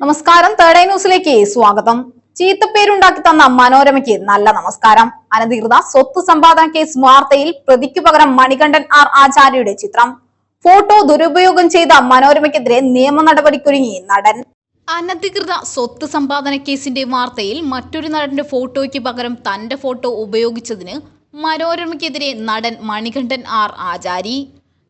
നമസ്കാരം തേർഡ് ന്യൂസിലേക്ക് സ്വാഗതം. ചീത്തപ്പേരുണ്ടാക്കി തന്ന മനോരമയ്ക്ക് നല്ല നമസ്കാരം. അനധികൃത സ്വത്ത് സമ്പാദന കേസ് വാർത്തയിൽ പ്രതിക്കു പകരം മണികണ്ഠൻ ആർ ആചാര്യയുടെ ചിത്രം. ഫോട്ടോ ദുരുപയോഗം ചെയ്ത മനോരമയ്ക്കെതിരെ നിയമ നടപടിക്കൊരുങ്ങി നടൻ. അനധികൃത സ്വത്ത് സമ്പാദന കേസിന്റെ വാർത്തയിൽ മറ്റൊരു നടന്റെ ഫോട്ടോയ്ക്ക് പകരം തന്റെ ഫോട്ടോ ഉപയോഗിച്ചതിന് മനോരമയ്ക്കെതിരെ നടൻ മണികണ്ഠൻ ആർ ആചാരി.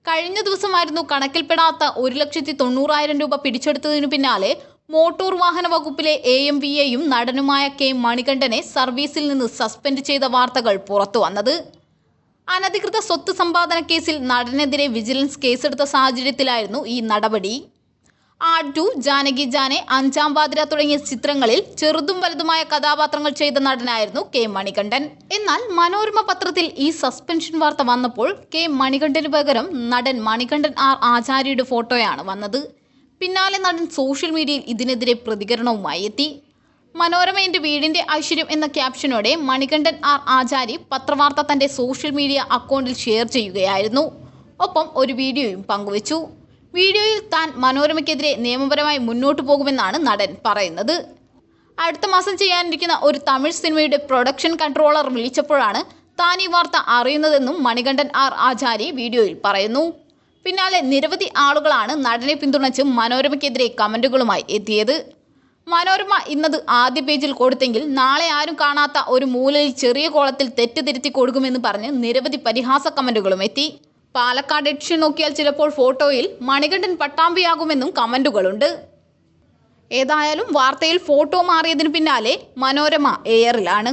കഴിഞ്ഞ ദിവസമായിരുന്നു കണക്കിൽപ്പെടാത്ത ഒരു ലക്ഷത്തി തൊണ്ണൂറായിരം രൂപ പിടിച്ചെടുത്തതിനു പിന്നാലെ മോട്ടോർ വാഹന വകുപ്പിലെ എ എം വി എയും നടനുമായ കെ മണികണ്ഠനെ സർവീസിൽ നിന്ന് സസ്പെൻഡ് ചെയ്ത വാർത്തകൾ പുറത്തു വന്നത്. അനധികൃത സ്വത്ത് സമ്പാദന കേസിൽ നടനെതിരെ വിജിലൻസ് കേസെടുത്ത സാഹചര്യത്തിലായിരുന്നു ഈ നടപടി. ആ ടു ജാനകി ജാനെ അഞ്ചാം പാതിര തുടങ്ങിയ ചിത്രങ്ങളിൽ ചെറുതും വലുതുമായ കഥാപാത്രങ്ങൾ ചെയ്ത നടനായിരുന്നു കെ മണികണ്ഠൻ. എന്നാൽ മനോരമ പത്രത്തിൽ ഈ സസ്പെൻഷൻ വാർത്ത വന്നപ്പോൾ കെ മണികണ്ഠന് പകരം നടൻ മണികണ്ഠൻ ആർ ആചാര്യയുടെ ഫോട്ടോയാണ് വന്നത്. പിന്നാലെ നടൻ സോഷ്യൽ മീഡിയയിൽ ഇതിനെതിരെ പ്രതികരണവുമായി എത്തി. മനോരമ എന്റെ വീടിന്റെ ഐശ്വര്യം എന്ന ക്യാപ്ഷനോടെ മണികണ്ഠൻ ആർ ആചാരി പത്രവാർത്ത തന്റെ സോഷ്യൽ മീഡിയ അക്കൗണ്ടിൽ ഷെയർ ചെയ്യുകയായിരുന്നു. ഒപ്പം ഒരു വീഡിയോയും പങ്കുവച്ചു. വീഡിയോയിൽ താൻ മനോരമയ്ക്കെതിരെ നിയമപരമായി മുന്നോട്ടു പോകുമെന്നാണ് നടൻ പറയുന്നത്. അടുത്ത മാസം ചെയ്യാനിരിക്കുന്ന ഒരു തമിഴ് സിനിമയുടെ പ്രൊഡക്ഷൻ കൺട്രോളർ വിളിച്ചപ്പോഴാണ് താൻ ഈ വാർത്ത അറിയുന്നതെന്നും മണികണ്ഠൻ ആർ ആചാരി വീഡിയോയിൽ പറയുന്നു. പിന്നാലെ നിരവധി ആളുകളാണ് നടനെ പിന്തുണച്ച് മനോരമയ്ക്കെതിരെ കമന്റുകളുമായി എത്തിയത്. മനോരമ ഇന്നത് ആദ്യ പേജിൽ കൊടുത്തെങ്കിൽ നാളെ ആരും കാണാത്ത ഒരു മൂലയിൽ ചെറിയ കോളത്തിൽ തെറ്റുതിരുത്തി കൊടുക്കുമെന്ന് പറഞ്ഞ് നിരവധി പരിഹാസ കമന്റുകളും എത്തി. പാലക്കാട് എഡിഷൻ നോക്കിയാൽ ചിലപ്പോൾ ഫോട്ടോയിൽ മണികണ്ഠൻ പട്ടാമ്പിയാകുമെന്നും കമന്റുകളുണ്ട്. ഏതായാലും വാർത്തയിൽ ഫോട്ടോ മാറിയതിന് പിന്നാലെ മനോരമ എയറിലാണ്